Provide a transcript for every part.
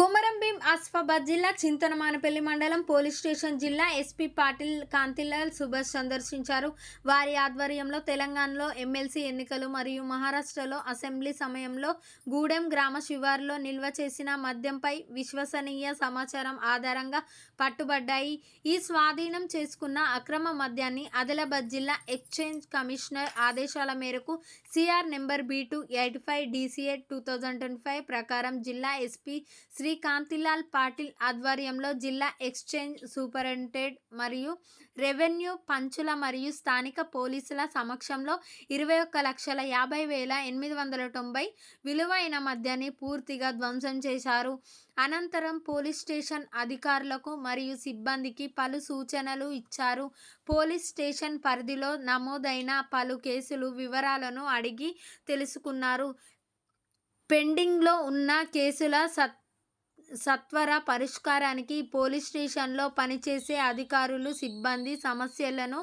కుమరంభీం ఆసిఫాబాద్ జిల్లా చింతనమానపల్లి మండలం police station జిల్లా ఎస్పీ పాటిల్ కాంతిలాల్ సుభాష్ సందర్శించారు. వారి ఆధ్వర్యంలో తెలంగాణలో ఎమ్మెల్సీ ఎన్నికలు మరియు మహారాష్ట్రలో అసెంబ్లీ సమయంలో గూడెం గ్రామ శివారులో నిల్వ చేసిన మద్యంపై విశ్వసనీయ సమాచారం ఆధారంగా పట్టుబడ్డాయి. ఈ స్వాధీనం చేసుకున్న అక్రమ మద్యాన్ని ఆదిలాబాద్ జిల్లా ఎక్స్చేంజ్ కమిషనర్ ఆదేశాల మేరకు C R number B two eight five D C A two thousand twenty five ప్రకారం జిల్లా ఎస్పీ శ్రీ శ్రీ కాంతిలాల్ పాటిల్ ఆధ్వర్యంలో జిల్లా ఎక్స్చేంజ్ సూపరింటెండెంట్ మరియు రెవెన్యూ పంచుల మరియు స్థానిక పోలీసుల సమక్షంలో ఇరవై ఒక్క లక్షల యాభై వేల ఎనిమిది వందల తొంభై విలువైన మద్యాన్ని పూర్తిగా ధ్వంసం చేశారు. అనంతరం పోలీస్ స్టేషన్ అధికారులకు మరియు సిబ్బందికి పలు సూచనలు ఇచ్చారు. పోలీస్ స్టేషన్ పరిధిలో నమోదైన పలు కేసులు వివరాలను అడిగి తెలుసుకున్నారు. పెండింగ్లో ఉన్న కేసుల సత్ సత్వర పరిష్కారానికి పోలీస్ స్టేషన్లో పనిచేసే అధికారులు సిబ్బంది సమస్యలను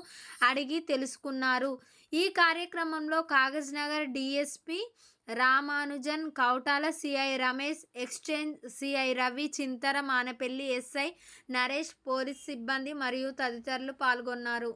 అడిగి తెలుసుకున్నారు. ఈ కార్యక్రమంలో Kagaz Nagar DSP Ramanujan Kautala CI Ramesh exchange CI Ravi Chintaramanapalli SI Naresh police సిబ్బంది మరియు తదితరులు పాల్గొన్నారు.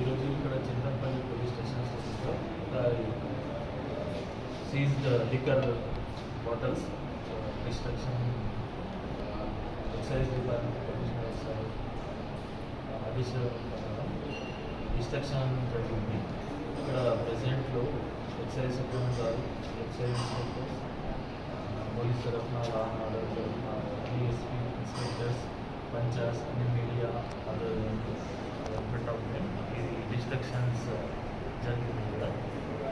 ఈరోజు ఇక్కడ Chintapalli police station seized liquor bottles destruction excise department commissioner sir ఆదేశాల ప్రకారం డిస్ట్రక్షన్ జరిగింది. ఇక్కడ ప్రెసిడెంట్లో ఎక్సైజ్ సూపరింటెండెంట్ గారు ఎక్సైజ్ ఇన్స్పెక్టర్స్ పోలీస్ తరఫున లా అండ్ ఆర్డర్ తరఫున డిఎస్పీ ఇన్స్పెక్టర్స్ పంచాస్ అన్ని మీడియా అదర్ పెట్టడం ఇది డిస్ట్రక్షన్స్ జరిగింది ఇక్కడ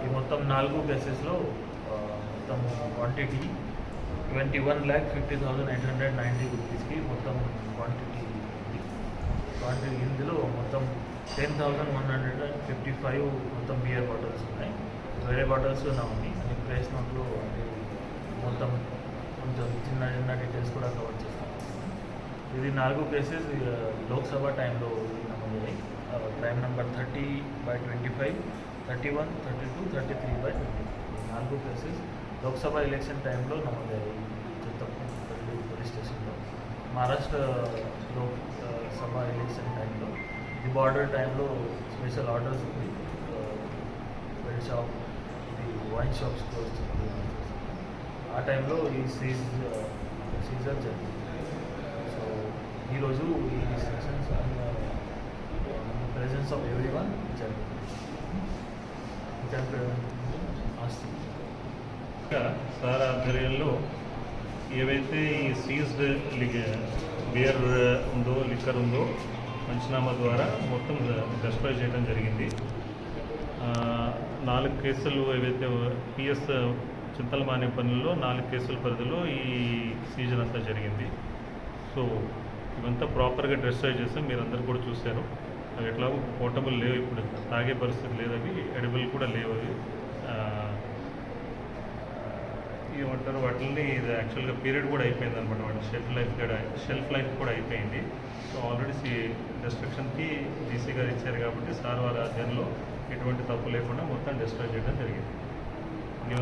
ఈ మొత్తం నాలుగు కేసెస్లో మొత్తం quantity twenty one lakh fifty thousand eight hundred ninety రూపీస్కి మొత్తం క్వాంటిటీ ఉంది. క్వాంటిటీ ఇందులో మొత్తం ten thousand one hundred and fifty five మొత్తం బియర్ బాటిల్స్ ఉన్నాయి. వేరే బాటిల్స్ నా ఉంది అది ప్రైస్ నోట్లో అంటే మొత్తం కొంచెం చిన్న చిన్న డీటెయిల్స్ కూడా కవర్ చేస్తాం. ఇది నాలుగు కేసెస్ లోక్సభ టైంలో నమోదయ్యాయి crime number thirty by twenty five thirty one thirty two thirty three by twenty నాలుగు కేసెస్ లోక్సభ ఎలక్షన్ టైంలో నమోదయ్యాయి చిత్తపల్లి పోలీస్ స్టేషన్లో మహారాష్ట్ర లోక్ ఆ, సభ ఎలక్షన్ టైంలో ది బార్డర్ టైంలో స్పెషల్ ఆర్డర్స్ ఉంది బెడ్ షాప్ ఇది వైన్ షాప్స్ క్లోజ్ చేయాలి. ఆ టైంలో ఈ సీజ్ సీజర్ జరిగింది సో ఈరోజు ఈ sections presence of every one sir ఆధ్వర్యంలో ఏవైతే ఈ సీజ్డ్ బియర్ ఉందో లిక్కర్ ఉందో పంచనామా ద్వారా మొత్తం డిస్ట్రాయ్ చేయడం జరిగింది. నాలుగు కేసులు ఏవైతే పిఎస్ చింతల మానే పనుల్లో నాలుగు కేసుల పరిధిలో ఈ సీజన్ అంతా జరిగింది. సో ఇవంతా ప్రాపర్గా డిస్ట్రాయ్ చేసాం. మీరందరూ కూడా చూశారు. అవి ఎట్లాగో పోర్టబుల్ లేవు ఇప్పుడు. తాగే పరిస్థితి లేదు అవి ఎడిబుల్ కూడా లేవు అవి. ఏమంటారు వాటిని ఇది యాక్చువల్గా పీరియడ్ కూడా అయిపోయింది అనమాట వాటి షెల్ఫ్ లైఫ్ కూడా షెల్ఫ్ లైఫ్ కూడా అయిపోయింది. సో ఆల్రెడీ సి డిస్ట్రక్షన్కి డీసీ గారు ఇచ్చారు కాబట్టి సార్ వారి ఆధ్వర్యంలో ఎటువంటి తప్పు లేకుండా మొత్తం డిస్ట్రాయ్ చేయడం జరిగింది.